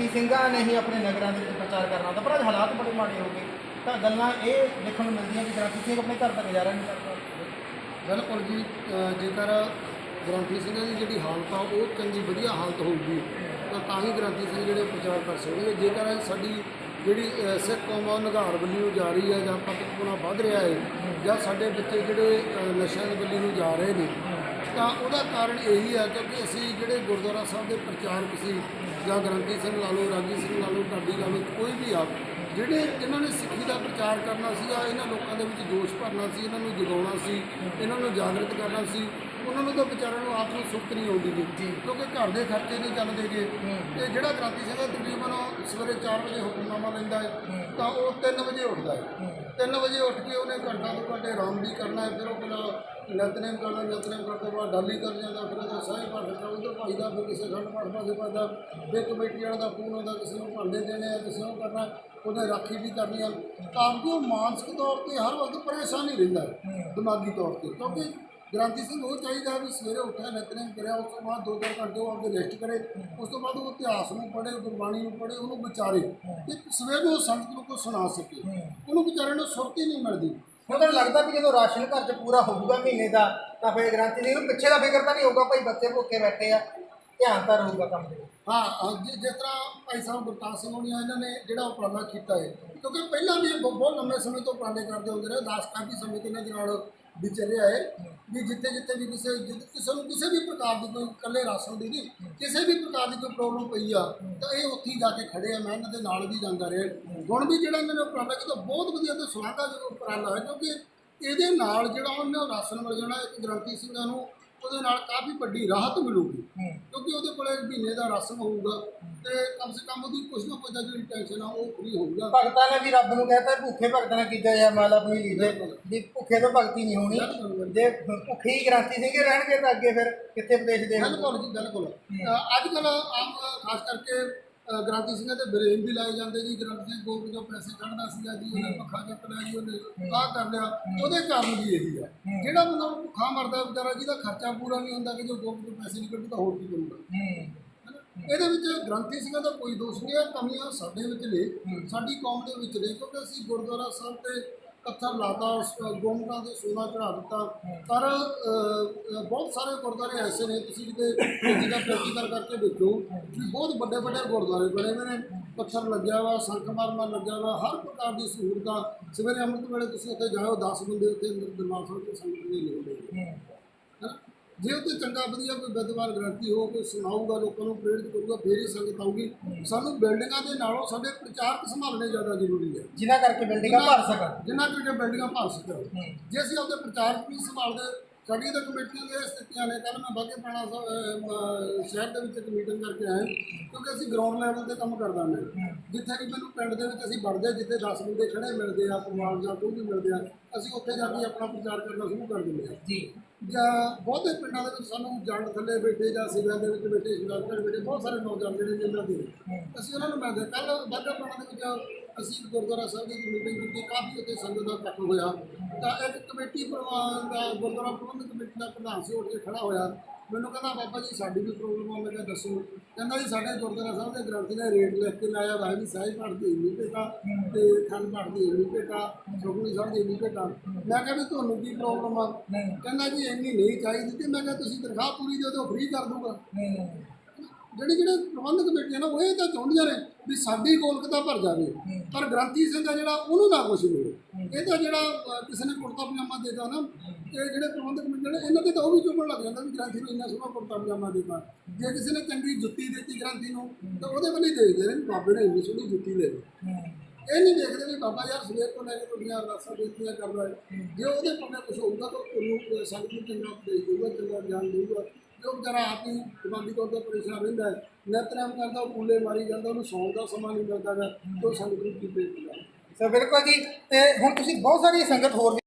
ਸਿੰਘਾਂ ਨੇ ਹੀ ਆਪਣੇ ਨਗਰਾਂ ਦੇ ਵਿੱਚ ਪ੍ਰਚਾਰ ਕਰਨਾ ਤਾਂ ਪਰ ਅੱਜ ਹਾਲਾਤ ਬੜੇ ਮਾੜੇ ਹੋ ਗਏ। ਤਾਂ ਗੱਲਾਂ ਇਹ ਦੇਖਣ ਨੂੰ ਮਿਲਦੀਆਂ ਕਿ ਗ੍ਰੰਥੀ ਸਿੰਘ ਆਪਣੇ ਘਰ ਦਾ ਗੁਜ਼ਾਰਾ ਨਹੀਂ ਕਰ ਬਿਲਕੁਲ ਜੀ ਅ, ਜੇਕਰ ਗ੍ਰੰਥੀ ਸਿੰਘਾਂ ਦੀ ਜਿਹੜੀ ਹਾਲਤ ਆ ਉਹ ਚੰਗੀ ਵਧੀਆ ਹਾਲਤ ਹੋਊਗੀ ਤਾਂ ਤਾਂ ਹੀ ਗ੍ਰੰਥੀ ਸਿੰਘ ਜਿਹੜੇ ਪ੍ਰਚਾਰ ਕਰ ਸਕਣਗੇ ਜੇਕਰ ਸਾਡੀ ਜਿਹੜੀ ਅ, ਸਿੱਖ ਕੌਮ ਆ ਉਹ ਨਿਘਾਰ ਵੱਲੀ ਨੂੰ ਜਾ ਰਹੀ ਹੈ ਜਾਂ ਪਤਕਪੁਣਾ ਵੱਧ ਰਿਹਾ ਹੈ ਜਾਂ ਸਾਡੇ ਬੱਚੇ ਜਿਹੜੇ ਅ, ਨਸ਼ਿਆਂ ਦੇ ਵੱਲੀ ਨੂੰ ਜਾ ਰਹੇ ਨੇ ਤਾਂ ਉਹਦਾ ਕਾਰਨ ਇਹੀ ਹੈ ਕਿਉਂਕਿ ਅਸੀਂ ਜਿਹੜੇ ਗੁਰਦੁਆਰਾ ਸਾਹਿਬ ਦੇ ਪ੍ਰਚਾਰਕ ਸੀ ਜਾਂ ਗ੍ਰੰਥੀ ਸਿੰਘ ਲਾ ਲਓ ਰਾਗੀ ਸਿੰਘ ਲਾ ਲਓ ਢਾਡੀ ਲਾ ਲਓ ਕੋਈ ਵੀ ਆ ਜਿਹੜੇ ਜਿਨ੍ਹਾਂ ਨੇ ਸਿੱਖੀ ਦਾ ਪ੍ਰਚਾਰ ਕਰਨਾ ਸੀਗਾ ਇਹਨਾਂ ਲੋਕਾਂ ਦੇ ਵਿੱਚ ਜੋਸ਼ ਭਰਨਾ ਸੀ ਇਹਨਾਂ ਨੂੰ ਜਗਾਉਣਾ ਸੀ ਇਹਨਾਂ ਨੂੰ ਜਾਗਰਤ ਕਰਨਾ ਸੀ ਉਹਨਾਂ ਨੂੰ ਤਾਂ ਵਿਚਾਰਿਆਂ ਨੂੰ ਆਪ ਨੂੰ ਸੁੱਖ ਨਹੀਂ ਆਉਂਦੀ ਗੀ ਕਿਉਂਕਿ ਘਰ ਦੇ ਖਰਚੇ ਨਹੀਂ ਚੱਲਦੇ ਗੇ। ਤੇ ਜਿਹੜਾ ਗ੍ਰਾਂਤੀ ਸਿੰਘ ਤਕਰੀਬਨ ਸਵੇਰੇ 4 ਵਜੇ ਹੁਕਮਨਾਮਾ ਲੈਂਦਾ ਹੈ ਤਾਂ ਉਹ 3 ਵਜੇ ਉੱਠਦਾ ਹੈ। 3 ਵਜੇ ਉੱਠ ਕੇ ਉਹਨੇ ਘੰਟਾ ਤੋਂ ਘੰਟੇ ਆਰਾਮ ਵੀ ਕਰਨਾ ਹੈ ਫਿਰ ਉਹ ਪਹਿਲਾਂ ਨਿਤਨੇਮ ਕਰਨਾ, ਨਿਤਨੇਮ ਕਰਨ ਤੋਂ ਬਾਅਦ ਡਾਲੀ ਕਰ ਜਾਂਦਾ, ਫਿਰ ਉਹਦਾ ਸਾਈ ਪਾਠ ਕਰਦਾ ਉਧਰ ਭਾਈਦਾ ਫਿਰ ਕਿਸੇ ਖੰਡ ਪਾਠ ਪਾਸੇ ਪਾਦਾ ਫਿਰ ਕਮੇਟੀ ਵਾਲਾ ਦਾ ਫੋਨ ਆਉਂਦਾ, ਕਿਸੇ ਨੂੰ ਭਾਂਡੇ ਦੇਣੇ ਆ, ਕਿਸੇ ਨੂੰ ਕਰਨਾ, ਉਹਨੇ ਰਾਖੀ ਵੀ ਕਰਨੀ ਆ। ਤਾਂ ਕਿ ਉਹ ਮਾਨਸਿਕ ਤੌਰ ਤੇ ਹਰ ਵਕਤ ਪਰੇਸ਼ਾਨ ਹੀ ਰਹਿੰਦਾ, ਦਿਮਾਗੀ ਤੌਰ ਤੇ, ਕਿਉਂਕਿ ਗ੍ਰਾਂਤੀ ਸਿੰਘ ਉਹ ਚਾਹੀਦਾ ਵੀ ਸਵੇਰੇ ਉੱਠਿਆ ਨਿਤਨੇਮ ਕਰਿਆ ਉਸ ਤੋਂ ਬਾਅਦ ਦੋ ਚਾਰ ਘੰਟੇ ਉਹ ਆਪਦੇ ਰੈਸਟ ਕਰੇ। ਉਸ ਤੋਂ ਬਾਅਦ ਉਹ ਇਤਿਹਾਸ ਨੂੰ ਪੜ੍ਹੇ ਗੁਰਬਾਣੀ ਨੂੰ ਪੜ੍ਹੇ ਉਹਨੂੰ ਵਿਚਾਰੇ। ਤੇ ਸਵੇਰ ਨੂੰ ਉਹ ਸੰਗਤ ਨੂੰ ਕੁਝ ਸੁਣਾ ਸਕੇ। ਉਹਨੂੰ ਵਿਚਾਰੇ ਨੂੰ ਸੁਰਤੀ ਨਹੀਂ ਮਿਲਦੀ। ਤੁਹਾਨੂੰ ਲੱਗਦਾ ਵੀ ਜਦੋਂ ਰਾਸ਼ਨ ਘਰ 'ਚ ਪੂਰਾ ਹੋਊਗਾ ਮਹੀਨੇ ਦਾ ਤਾਂ ਫਿਰ ਗ੍ਰੰਥੀ ਸਿੰਘ ਨੂੰ ਪਿੱਛੇ ਦਾ ਫਿਕਰ ਤਾਂ ਨਹੀਂ ਹੋਊਗਾ ਭਾਈ ਬੱਚੇ ਭੁੱਖੇ ਬੈਠੇ ਆ ਧਿਆਨ ਤਾਂ ਰਹੂਗਾ ਕੰਮ ਦੇ। ਹਾਂ ਜਿਸ ਤਰ੍ਹਾਂ ਭਾਈ ਸਾਹਿਬ ਗੁਰਤਾਜ ਸਿੰਘ ਹੋਣੀ ਆ ਇਹਨਾਂ ਨੇ ਜਿਹੜਾ ਉਪਰਾਲਾ ਕੀਤਾ ਹੈ ਕਿਉਂਕਿ ਪਹਿਲਾਂ ਵੀ ਬਹੁਤ ਲੰਮੇ ਸਮੇਂ ਤੋਂ ਉਪਰਾਲੇ ਕਰਦੇ ਹੁੰਦੇ ਰਹੇ ਦਾਸ ਕਾਫੀ ਸਮੇਂ ਤੋਂ ਇਹਨਾਂ ਦੇ ਨਾਲ ਵਿਚਰਿਆ ਹੈ ਵੀ ਜਿੱਥੇ ਜਿੱਥੇ ਵੀ ਕਿਸੇ ਜਿੱਦ- ਕਿਸੇ ਨੂੰ ਕਿਸੇ ਵੀ ਪ੍ਰਕਾਰ ਦੀ ਕੋਈ ਇਕੱਲੇ ਰਾਸ਼ਨ ਦੀ ਨਹੀਂ, ਕਿਸੇ ਵੀ ਪ੍ਰਕਾਰ ਦੀ ਕੋਈ ਪ੍ਰੋਬਲਮ ਪਈ ਆ, ਤਾਂ ਇਹ ਉੱਥੇ ਹੀ ਜਾ ਕੇ ਖੜੇ ਆ ਮੈਂ ਇਹਨਾਂ ਦੇ ਨਾਲ ਵੀ ਜਾਂਦਾ ਰਿਹਾ। ਹੁਣ ਵੀ ਜਿਹੜਾ ਇਹਨਾਂ ਨੇ ਉਪਰਾਲਾ ਕੀਤਾ ਬਹੁਤ ਵਧੀਆ ਤੇ ਸੁਹਾਗਾ ਉਪਰਾਲਾ ਹੈ ਕਿਉਂਕਿ ਇਹਦੇ ਨਾਲ ਜਿਹੜਾ ਉਹਨਾਂ ਨੂੰ ਰਾਸ਼ਨ ਮਿਲ ਜਾਣਾ ਇੱਕ ਗ੍ਰੰਥੀ ਸਿੰਘਾਂ ਨੂੰ ਉਹਦੇ ਨਾਲ ਕਾਫੀ ਵੱਡੀ ਰਾਹਤ ਮਿਲੂਗੀ। ਕਿਉਂਕਿ ਉਹਦੇ ਕੋਲੇ ਮਹੀਨੇ ਦਾ ਰਾਸ਼ਨ ਹੋਊਗਾ ਤੇ ਕਮ ਸੇ ਕਮ ਉਹਦੀ ਕੁਝ ਨਾ ਕੁਝ ਦਾ ਜਿਹੜੀ ਟੈਨਸ਼ਨ ਆ ਉਹ ਫ੍ਰੀ ਹੋਊਗਾ। ਭਗਤਾਂ ਨੇ ਵੀ ਰੱਬ ਨੂੰ ਕਹਿਤਾ ਭੁੱਖੇ ਭਗਤਾਂ ਨੇ ਕੀਤਾ ਜਾਂ ਮਾਲਾ ਆਪਣੀ ਲੀਜੇ ਵੀ ਭੁੱਖੇ ਤੋਂ ਭਗਤੀ ਨਹੀਂ ਹੋਣੀ। ਜੇ ਭੁੱਖੇ ਹੀ ਗ੍ਰੰਥੀ ਸਿੰਘੇ ਰਹਿਣਗੇ ਤਾਂ ਅੱਗੇ ਫਿਰ ਕਿੱਥੇ ਪ੍ਰਦੇਸ਼ ਦੇ ਬਿਲਕੁਲ ਜੀ ਬਿਲਕੁਲ। ਅੱਜ ਕੱਲ ਆਮ ਖਾਸ ਕਰਕੇ ਗ੍ਰਾਂਤੀ ਸਿੰਘਾਂ ਦੇ ਬਰੇਨ ਵੀ ਲਾਏ ਜਾਂਦੇ ਜੀ। ਗ੍ਰਾਂਤੀ ਸਿੰਘ ਜੋ ਪੈਸੇ ਕੱਢਦਾ ਸੀਗਾ ਜੀ ਉਹਨੇ ਪੱਖਾ ਚੱਕ ਲਿਆ ਜੀ ਉਹਨੇ ਆਹ ਕਰ ਲਿਆ। ਉਹਦੇ ਕਾਰਨ ਵੀ ਇਹੀ ਆ। ਜਿਹੜਾ ਬੰਦਾ ਭੁੱਖਾ ਮਰਦਾ ਵਿਚਾਰਾ ਜਿਹਦਾ ਖਰਚਾ ਪੂਰਾ ਨਹੀਂ ਹੁੰਦਾ ਕਿ ਜੋ ਗੋਪ ਤੋਂ ਪੈਸੇ ਨਹੀਂ ਕੱਢਦਾ ਤਾਂ ਹੋਰ ਕੀ ਕਰੂਗਾ? ਇਹਦੇ ਵਿੱਚ ਗ੍ਰੰਥੀ ਸਿੰਘਾਂ ਦਾ ਕੋਈ ਦੋਸ਼ ਨਹੀਂ ਹੈ ਕਮੀਆਂ ਸਾਡੇ ਵਿੱਚ ਨੇ। ਸਾਡੀ ਕੌਮ ਦੇ ਵਿੱਚ ਨੇ ਕਿਉਂਕਿ ਅਸੀਂ ਗੁਰਦੁਆਰਾ ਸਾਹਿਬ ਤੇ ਪੱਥਰ ਲਾਤਾ, ਉਸ ਗੋਮਟਾਂ ਦੇ ਸੋਨਾ ਚੜਾ ਦਿੱਤਾ। ਪਰ ਬਹੁਤ ਸਾਰੇ ਗੁਰਦੁਆਰੇ ਐਸੇ ਨੇ, ਤੁਸੀਂ ਕਿਤੇ ਜਿਹਦਾ ਪ੍ਰੈਕਟੀਕਲ ਕਰਕੇ ਦੇਖੋ ਕਿ ਬਹੁਤ ਵੱਡੇ ਵੱਡੇ ਗੁਰਦੁਆਰੇ ਬਣੇ ਹੋਏ ਨੇ। ਪੱਥਰ ਲੱਗਿਆ ਵਾ, ਸੰਖ ਮਾਰਨਾ ਲੱਗਿਆ ਵਾ, ਹਰ ਪ੍ਰਕਾਰ ਦੀ ਸਹੂਲਤਾਂ। ਸਵੇਰੇ ਅੰਮ੍ਰਿਤ ਵੇਲੇ ਤੁਸੀਂ ਉੱਥੇ ਜਾਓ 10 ਬੰਦੇ ਉੱਥੇ ਅੰਦਰ ਦਰਬਾਰ ਸਾਹਿਬ ਤੇ ਸੰਗਤ ਦੇ ਲਿਖਦੇ ਜੇ ਉੱਥੇ ਚੰਗਾ ਵਧੀਆ ਕੋਈ ਵਿਦਵਾਨ ਗ੍ਰੰਥੀ ਹੋ ਕੋਈ ਸੁਣਾਊਗਾ ਲੋਕਾਂ ਨੂੰ ਪ੍ਰੇਰਿਤ ਕਰੂਗਾ ਫੇਰ ਹੀ ਸੰਗਤ ਆਊਗੀ। ਸਾਨੂੰ ਬਿਲਡਿੰਗਾਂ ਦੇ ਨਾਲੋਂ ਸਾਡੇ ਪ੍ਰਚਾਰਕ ਸੰਭਾਲਣੇ ਜ਼ਿਆਦਾ ਜ਼ਰੂਰੀ ਹੈ। ਜਿਨ੍ਹਾਂ ਕਰਕੇ ਬਿਲਡਿੰਗਾਂ ਭਰ ਸਕਣ। ਜਿਨ੍ਹਾਂ ਕਰਕੇ ਬਿਲਡਿੰਗਾਂ ਭਰ ਸਕਣ। ਜੇ ਅਸੀਂ ਆਪਦੇ ਪ੍ਰਚਾਰਕ ਨਹੀਂ ਸੰਭਾਲਦੇ ਸਾਡੀਆਂ ਤਾਂ ਕਮੇਟੀਆਂ ਦੀਆਂ ਸਥਿਤੀਆਂ ਨੇ। ਕੱਲ ਮੈਂ ਬਾਗੇ ਪਾਣਾ ਸ਼ਹਿਰ ਦੇ ਵਿੱਚ ਇੱਕ ਮੀਟਿੰਗ ਕਰਕੇ ਆਇਆ ਕਿਉਂਕਿ ਅਸੀਂ ਗਰਾਊਂਡ ਲੈਵਲ ਤੇ ਕੰਮ ਕਰਦਾ ਮੈਂ ਜਿੱਥੇ ਕਿ ਮੈਨੂੰ ਪਿੰਡ ਦੇ ਵਿੱਚ ਅਸੀਂ ਵੜਦੇ ਜਿੱਥੇ 10 ਬੰਦੇ ਖੜੇ ਮਿਲਦੇ ਆ ਪਰਿਵਾਰ ਜਾਂ ਕੋਈ ਵੀ ਮਿਲਦੇ ਆ ਅਸੀਂ ਉੱਥੇ ਜਾ ਕੇ ਆਪਣਾ ਪ੍ਰਚਾਰ ਕਰਨਾ ਸ਼ੁਰੂ ਕਰ ਦਿੰਦੇ ਆ ਜੀ। ਜਾਂ ਬਹੁਤੇ ਪਿੰਡਾਂ ਦੇ ਵਿੱਚ ਸਾਨੂੰ ਜੰਡ ਥੱਲੇ ਬੈਠੇ ਜਾਂ ਸਿਵਿਆਂ ਦੇ ਵਿੱਚ ਬੈਠੇ ਸ਼ਿਕਾਇਤਾਂ ਬੈਠੇ ਬਹੁਤ ਸਾਰੇ ਨੌਜਵਾਨ ਜਿਹੜੇ ਨੇ ਮਿਲਦੇ ਨੇ। ਅਸੀਂ ਉਹਨਾਂ ਨੂੰ ਮਿਲਦੇ ਕੱਲ ਬਾਗਾ ਪਾਣਾ ਦੇ ਵਿੱਚ ਅਸੀਂ ਗੁਰਦੁਆਰਾ ਸਾਹਿਬ ਦੀ ਮੀਟਿੰਗ ਕੀਤੀ ਕਾਫੀ ਉੱਥੇ ਸੰਗਤ ਦਾ ਇਕੱਠ ਹੋਇਆ। ਤਾਂ ਇੱਕ ਕਮੇਟੀ ਪ੍ਰਵਾਨ ਦਾ ਗੁਰਦੁਆਰਾ ਪ੍ਰਬੰਧਕ ਕਮੇਟੀ ਦਾ ਪ੍ਰਧਾਨ ਸੀ ਉੱਠ ਕੇ ਖੜਾ ਹੋਇਆ। ਮੈਨੂੰ ਕਹਿੰਦਾ ਬਾਬਾ ਜੀ ਸਾਡੀ ਵੀ ਪ੍ਰੋਬਲਮ ਆ ਮੈਂ ਕਿਹਾ ਦੱਸੋ। ਕਹਿੰਦਾ ਜੀ ਸਾਡੇ ਗੁਰਦੁਆਰਾ ਸਾਹਿਬ ਦੇ ਗ੍ਰੰਥੀ ਨੇ ਰੇਟ ਲਿਖ ਕੇ ਲਾਇਆ ਵਾ ਵੀ ਸਾਹਿਬ ਪਾਠ ਦੀ ਇੰਨੀ ਭੇਟਾ ਤੇ ਖੰਡ ਪਾਠ ਦੀ ਇੰਨੀ ਭੇਟਾ ਸੁਖਮਨੀ ਸਾਹਿਬ ਦੀ ਇੰਨੀ ਭੇਟਾ ਮੈਂ ਕਿਹਾ ਵੀ ਤੁਹਾਨੂੰ ਕੀ ਪ੍ਰੋਬਲਮ ਆ? ਕਹਿੰਦਾ ਜੀ ਇੰਨੀ ਨਹੀਂ ਚਾਹੀਦੀ। ਤੇ ਮੈਂ ਕਿਹਾ ਤੁਸੀਂ ਤਨਖਾਹ ਪੂਰੀ ਦੇ ਦਿਓ ਫ੍ਰੀ ਕਰ ਦੂੰਗਾ ਜਿਹੜੇ ਜਿਹੜੇ ਪ੍ਰਬੰਧਕ ਕਮੇਟੀਆਂ ਨੇ ਉਹ ਇਹ ਤਾਂ ਚਾਹੁੰਦੀਆਂ ਨੇ ਵੀ ਸਾਡੀ ਗੋਲਕਤਾ ਭਰ ਜਾਵੇ। ਪਰ ਗ੍ਰੰਥੀ ਸਿੰਘ ਆ ਜਿਹੜਾ ਉਹਨੂੰ ਨਾ ਕੁਛ ਮਿਲੇ। ਇਹ ਤਾਂ ਜਿਹੜਾ ਕਿਸੇ ਨੇ ਕੁੜਤਾ ਪਜਾਮਾ ਦੇਤਾ ਨਾ ਇਹ ਜਿਹੜੇ ਪ੍ਰਬੰਧਕ ਨੇ ਇਹਨਾਂ ਦੇ ਤਾਂ ਉਹ ਵੀ ਚੁੱਪਣ ਲੱਗ ਜਾਂਦਾ ਵੀ ਗ੍ਰੰਥੀ ਨੂੰ ਇੰਨਾ ਸੋਹਣਾ ਕੁੜਤਾ ਪਜਾਮਾ ਦੇਤਾ। ਜੇ ਕਿਸੇ ਨੇ ਚੰਗੀ ਜੁੱਤੀ ਦਿੱਤੀ ਗ੍ਰੰਥੀ ਨੂੰ ਤਾਂ ਉਹਦੇ ਵੱਲ ਹੀ ਦੇਖਦੇ ਨੇ ਬਾਬੇ ਨੇ ਇੰਨੀ ਸੋਹਣੀ ਜੁੱਤੀ ਲੈ ਲਈ। ਇਹ ਨਹੀਂ ਦੇਖਦੇ ਵੀ ਬਾਬਾ ਯਾਰ ਸਵੇਰ ਤੋਂ ਲੈ ਕੇ ਤੁਹਾਡੀਆਂ ਅਰਦਾਸਾਂ ਬੇਨਤੀਆਂ ਕਰਦਾ ਹੈ। ਜੇ ਉਹਦੇ ਪੱਲੇ ਕੁਝ ਹੋਊਗਾ ਤਾਂ ਉਹਨੂੰ ਸੰਗਤ ਨੂੰ ਚੰਗਾ ਦੇਊਗਾ ਚੰਗਾ ਗਿਆਨ ਦੇਊਗਾ। ਜੋ ਵਿਚਾਰਾ ਆਪ ਹੀ ਦਿਮਾਗੀ ਤੌਰ ਤੇ ਪਰੇਸ਼ਾਨ ਰਹਿੰਦਾ ਹੈ। ਨਿਤਨੇਮ ਕਰਦਾ, ਉਹ ਕੂਲੇ ਮਾਰੀ ਜਾਂਦਾ, ਉਹਨੂੰ ਸੌਣ ਦਾ ਸਮਾਂ ਨਹੀਂ ਮਿਲਦਾ ਗਾ ਤੇ ਉਹ ਸੰਗਤ ਨੂੰ ਕੀ ਬੇਨਤੀ ਸੋ ਬਿਲਕੁਲ ਜੀ। ਤੇ ਹੁਣ ਤੁਸੀਂ ਬਹੁਤ ਸਾਰੀ ਸੰਗਤ ਹੋਰ ਵੀ